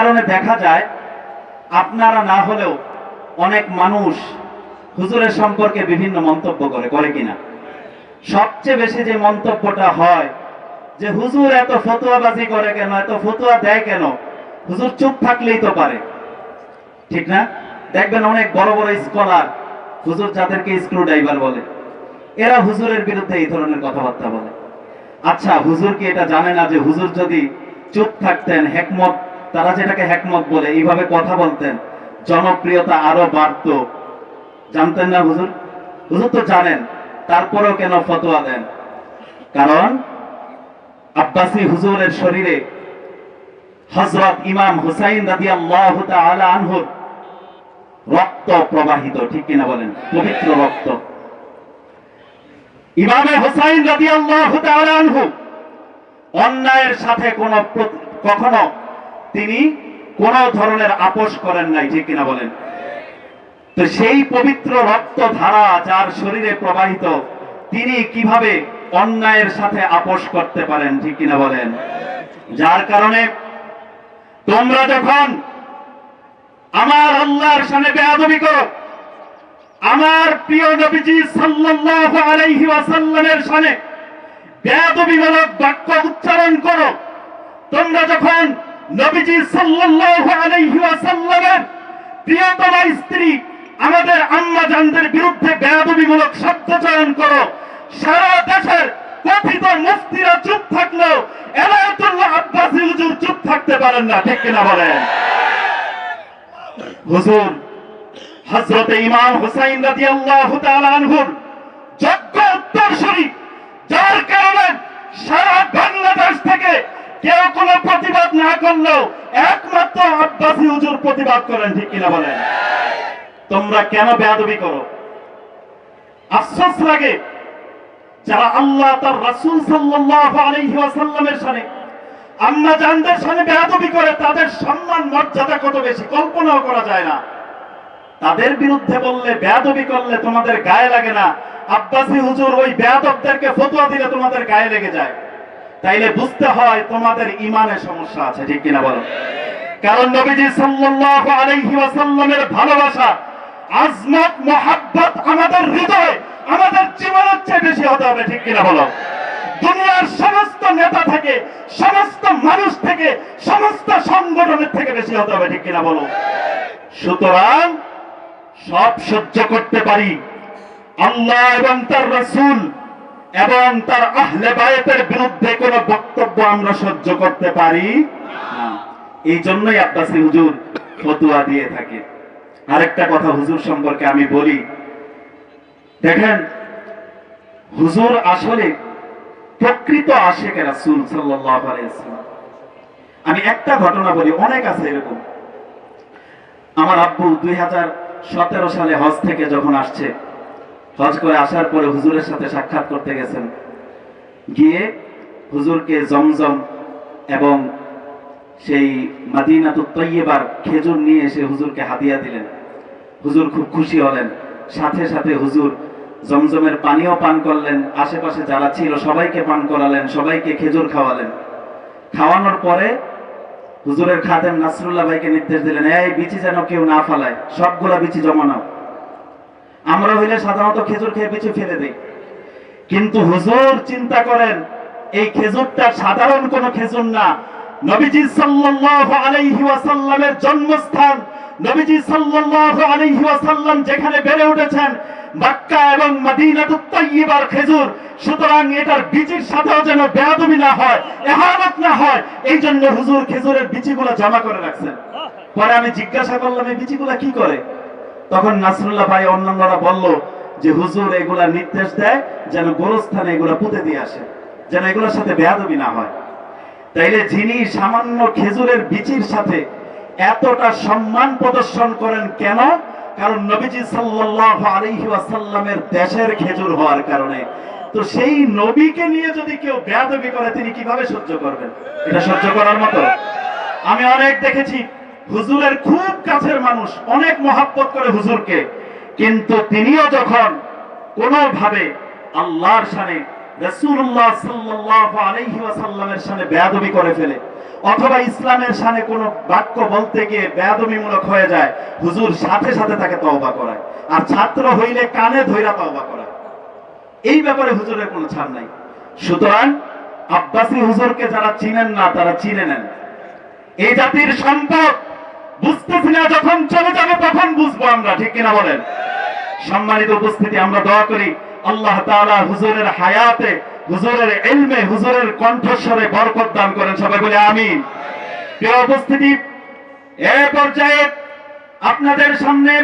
কারণে দেখা যায়, আপনারা না হলেও অনেক মানুষ হুজুরের সম্পর্কে বিভিন্ন মন্তব্য করে করে কিনা। সবচেয়ে বেশি যে মন্তব্যটা হয়, যে হুজুর এত ফতুয়াবাজি করে কেন, এত ফতুয়া দেয় কেন, হুজুর চুপ থাকলেই তো পারে। ঠিক না? দেখবেন অনেক বড় বড় স্কলার হুজুর যাদেরকে স্ক্রু ড্রাইভার বলে, এরা হুজুরের বিরুদ্ধে এই ধরনের কথাবার্তা বলে। আচ্ছা হুজুর কি এটা জানে না যে হুজুর যদি চুপ থাকতেন, হেকমত তারা যেটাকে হেকমত বলে, এইভাবে কথা বলতেন। জনপ্রিয়তা আরও বাড়তো। জানতেন না হুজুর? হুজুর তো জানেন, তারপরেও কেন ফতোয়া দেন? কারণ আব্বাসী হুজুরের শরীরে হজরত ইমাম হুসাইন আনহুর রক্ত প্রবাহিত, ঠিক কিনা বলেন? পবিত্র রক্ত। ইমামে হুসাইন আনহু অন্যায়ের সাথে কোন কখনো তিনি কোন ধরনের আপোষ করেন নাই, ঠিক কিনা বলেন? তো সেই পবিত্র রক্ত ধারা যার শরীরে প্রবাহিত, তিনি কীভাবে অন্যায়ের সাথে আপোষ করতে পারেন, ঠিক কিনা বলেন? যার কারণে তোমরা যখন আমার আল্লাহর সামনে বেয়াদবি করো, আমার প্রিয় নবীজি সাল্লাল্লাহু আলাইহি ওয়াসাল্লামের সামনে বেয়াদবিমূলক বাক্য উচ্চারণ করো, তোমরা যখন নবীজি সাল্লাল্লাহু আলাইহি ওয়াসাল্লামের প্রিয়তমা স্ত্রী আমাদের আম্মা জানদের বিরুদ্ধে বেয়াদবিমূলক শব্দ চয়ন করো। সারা দেশের কথিত মুফতিরা চুপ থাকলেও এলায়তুল্লাহ আব্বাসী হুজুর চুপ থাকতে পারেন না, ঠিক কিনা বলেন? হুজুর, হযরতে ইমাম হুসাইন রাদিয়াল্লাহু তাআলা আনহুর যোগ্য উত্তরসূরি, যার কারণে সারা বাংলাদেশ থেকে কেউ কোনো প্রতিবাদ না করলেও একমাত্র আব্বাসী হুজুর প্রতিবাদ করেন, ঠিক কিনা বলেন? তোমরা কেন বেয়াদবি করো? আফসোস লাগে যারা আল্লাহ তার রাসূল সাল্লাল্লাহু আলাইহি ওয়াসাল্লামের সাথে আম্মা জানদের সাথে বেয়াদবি করে, তাদের সম্মান, মর্যাদা কত বেশি? কল্পনাও করা যায় না। তাদের বিরুদ্ধে বললে বেয়াদবি করলে তোমাদের গায়ে লাগে না। আব্বাসী হুজুর ওই বেয়াদবদেরকে ফতোয়া দিলে তোমাদের গায়ে লেগে যায়। তাইলে বুঝতে হয় তোমাদের ইমানের সমস্যা আছে, ঠিক কিনা বলো? কারণ নবীজি সাল্লাল্লাহু আলাইহি ওয়াসাল্লামের ভালোবাসা, আজমত, মোহাব্বত আমাদের হৃদয়ে, আমাদের জীবনের চেয়ে বেশি হতে হবে, ঠিক কিনা বলো? দুনিয়ার সমস্ত নেতা থেকে, সমস্ত মানুষ থেকে, সমস্ত সংগঠনের থেকে বেশি হতে হবে, ঠিক কিনা বলো? সুতরাং সব সহ্য করতে পারি। আল্লাহ এবং তার রসুল এবং তার আহলে বায়েতের বিরুদ্ধে কোন বক্তব্য আমরা সহ্য করতে পারি এই জন্যই আব্বাসী হুজুর ফতুয়া দিয়ে থাকে। আরেকটা কথা হুজুর সম্পর্কে আমি বলি। দেখেন, হুজুর আসলে প্রকৃত আশেখ রাসূল আলাইহি আমি একটা ঘটনা বলি, অনেক আছে এরকম। আমার আব্বু দুই সালে হজ থেকে যখন আসছে হজ করে আসার পরে হুজুরের সাথে সাক্ষাৎ করতে গেছেন। গিয়ে হুজুরকে জমজম এবং সেই মাদিনাতুত তৈয়বার খেজুর নিয়ে এসে হুজুরকে হাদিয়া দিলেন। হুজুর খুব খুশি হলেন। সাথে সাথে হুজুর জমজমের পানিও পান করলেন। আশেপাশে যারা ছিল সবাইকে পান করালেন, সবাইকে খেজুর খাওয়ালেন। খাওয়ানোর পরে হুজুরের খাদেম নাসরুল্লাহ ভাইকে নির্দেশ দিলেন, এই বিচি যেন কেউ না ফালায়, সবগুলা বিচি জমানো আমরা হইলে সাধারণত খেজুর খেয়ে বিচি ফেলে দিই। কিন্তু হুজুর চিন্তা করেন, এই খেজুরটা সাধারণ কোন খেজুর না। নবীজি সাল্লাল্লাহু আলাইহি ওয়াসাল্লামের জন্মস্থান, নবীজি সাল্লাল্লাহু আলাইহি ওয়াসাল্লাম যেখানে বেড়ে উঠেছেন, মক্কা এবং মদিনাতুত তাইয়্যিবার খেজুর। সুতরাং এটার বীজের সাথেও যেন বেয়াদবি না হয় এহানত না হয় এই জন্য হুজুর খেজুরের বীজগুলো জমা করে রাখছেন। পরে আমি জিজ্ঞাসা করলাম, এই বীজগুলো কি করে? তখন নাসরুল্লাহ ভাই অন্যান্যরা বলল যে, হুজুর, এগুলা নির্দেশ দেয় যেন গোরস্থানে এগুলা পুঁতে দিয়ে আসে, যেন এগুলোর সাথে বেয়াদবি না হয়। তাইলে যিনি সামান্য খেজুরের বীচির সাথে এতটা সম্মান প্রদর্শন করেন কেন? কারণ নবীজি সাল্লাল্লাহু আলাইহি ওয়াসাল্লামের দেশের খেজুর হওয়ার কারণে। তো সেই নবীকে নিয়ে যদি কেউ বেয়াদবি করে, তিনি কীভাবে সহ্য করবেন? এটা সহ্য করার মতো। আমি অনেক দেখেছি হুজুরের খুব কাছের মানুষ, অনেক মহাব্বত করে হুজুরকে। কিন্তু তিনিও যখন কোনোভাবে আল্লাহর সানে রাসূলুল্লাহ সাল্লাল্লাহু আলাইহি ওয়াসাল্লামের সামনে বেয়াদবি করে ফেলে, অথবা ইসলামের সানে কোনো বাক্য বলতে গিয়ে বেয়াদবিমূলক হয়ে যায়, হুজুর সাথে সাথে তাকে তওবা করায়। আর ছাত্র হইলে কানে ধইরা তওবা করায়। এই ব্যাপারে হুজুরের কোনো ছাড় নাই। সুতরাং আব্বাসী হুজুরকে যারা চিনেন না, তারা চিনে নেন। এই জাতির সম্পদ বুঝতেছি না যখন চলে যাবে, তখন বুঝব আমরা, ঠিক কিনা বলেন? সম্মানিত উপস্থিতি, আমরা দোয়া করি, আল্লাহ তাআলা হুজুরের হায়াতে, হুজুরের এলমে হুজুরের কণ্ঠস্বরে বরকত দান করেন। সবাই বলে আমিন। প্রিয় উপস্থিতি, এ পর্যায়ে আপনাদের সামনে